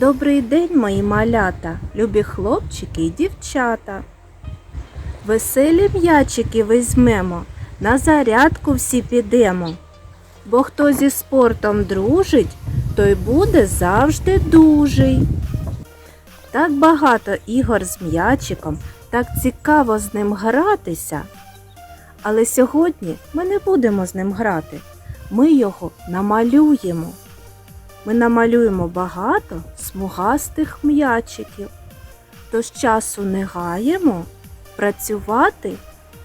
Добрий день, мої малята, любі хлопчики і дівчата. Веселі м'ячики візьмемо, на зарядку всі підемо. Бо хто зі спортом дружить, той буде завжди дужий. Так багато ігор з м'ячиком, так цікаво з ним гратися. Але сьогодні ми не будемо з ним грати. Ми його намалюємо. Ми намалюємо багато смугастих м'ячиків. Тож часу не гаємо, працювати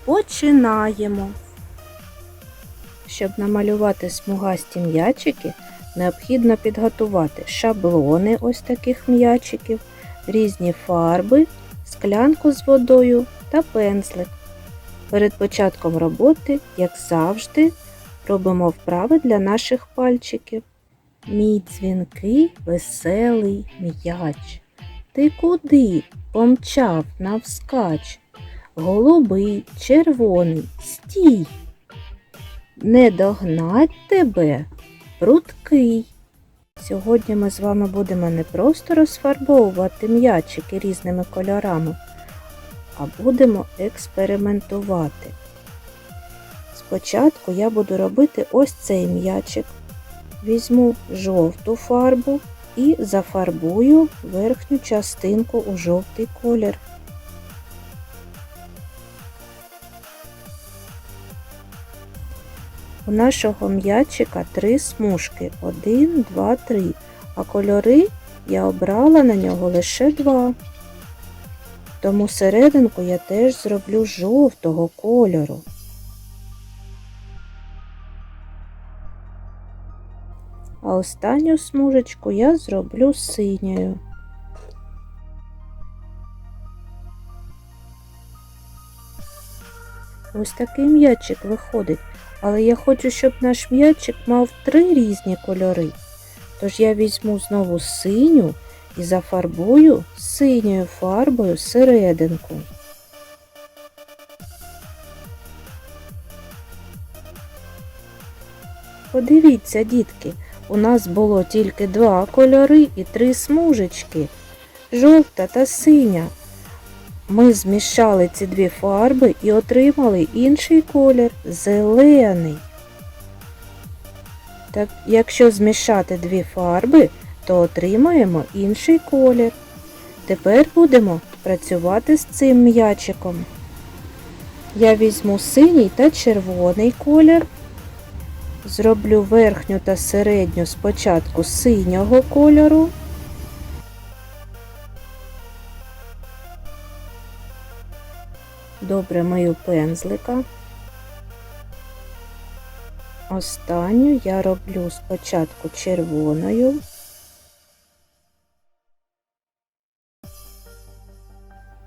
починаємо. Щоб намалювати смугасті м'ячики, необхідно підготувати шаблони ось таких м'ячиків, різні фарби, склянку з водою та пензлик. Перед початком роботи, як завжди, робимо вправи для наших пальчиків. Мій дзвінкий веселий м'яч. Ти куди помчав навскач? Голубий, червоний, стій. Не догнать тебе, прудкий. Сьогодні ми з вами будемо не просто розфарбовувати м'ячики різними кольорами, а будемо експериментувати. Спочатку я буду робити ось цей м'ячик. Візьму жовту фарбу і зафарбую верхню частинку у жовтий колір. У нашого м'ячика три смужки. Один, два, три. А кольори я обрала на нього лише два. Тому серединку я теж зроблю жовтого кольору. А останню смужечку я зроблю синьою. Ось такий м'ячик виходить, але я хочу, щоб наш м'ячик мав три різні кольори. Тож я візьму знову синю і зафарбую синьою фарбою серединку. Подивіться, дітки, у нас було тільки два кольори і три смужечки жовта та синя. Ми змішали ці дві фарби і отримали інший колір зелений. Так, якщо змішати дві фарби, то отримаємо інший колір. Тепер будемо працювати з цим м'ячиком. Я візьму синій та червоний колір. Зроблю верхню та середню спочатку синього кольору. Добре мию пензлика. Останню я роблю спочатку червоною.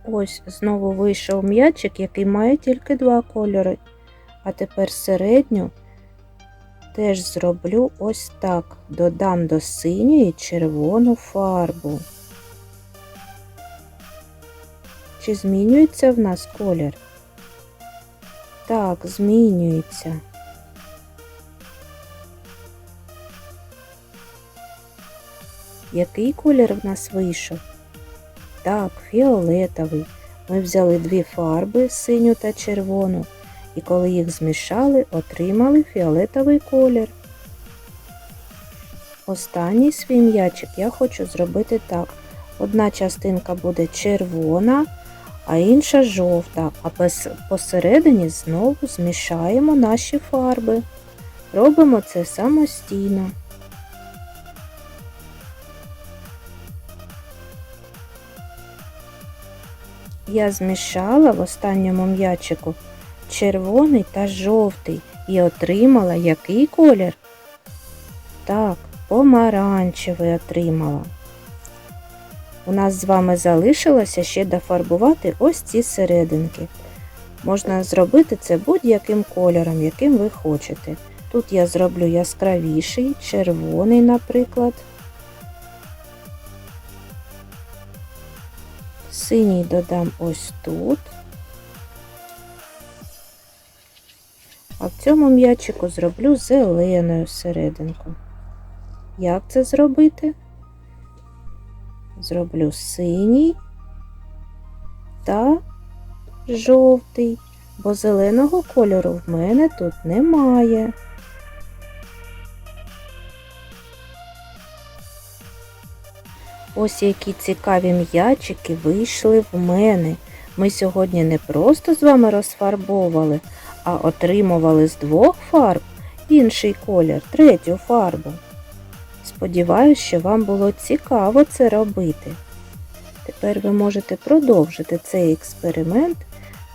Ось знову вийшов м'ячик, який має тільки два кольори. А тепер середню теж зроблю ось так. Додам до синьої червону фарбу. Чи змінюється в нас колір? Так, змінюється. Який колір в нас вийшов? Так, фіолетовий. Ми взяли дві фарби, синю та червону, і коли їх змішали, отримали фіолетовий колір. Останній свій м'ячик я хочу зробити так. Одна частинка буде червона, а інша жовта, а посередині знову змішаємо наші фарби. Робимо це самостійно. Я змішала в останньому м'ячику червоний та жовтий і отримала який колір? Так, помаранчевий отримала. У нас з вами залишилося ще дофарбувати ось ці серединки. Можна зробити це будь-яким кольором, яким ви хочете. Тут я зроблю яскравіший, червоний, наприклад. Синій додам ось тут. А в цьому м'ячику зроблю зеленою серединку. Як це зробити? зроблю синій та жовтий, бо зеленого кольору в мене тут немає. Ось які цікаві м'ячики вийшли в мене. Ми сьогодні не просто з вами розфарбовували, а отримували з двох фарб інший колір, третю фарбу. Сподіваюсь, що вам було цікаво це робити. Тепер ви можете продовжити цей експеримент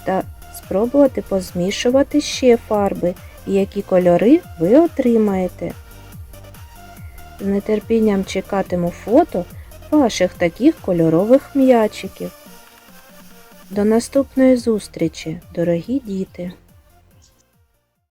та спробувати позмішувати ще фарби, і які кольори ви отримаєте. З нетерпінням чекатиму фото ваших таких кольорових м'ячиків. До наступної зустрічі, дорогі діти!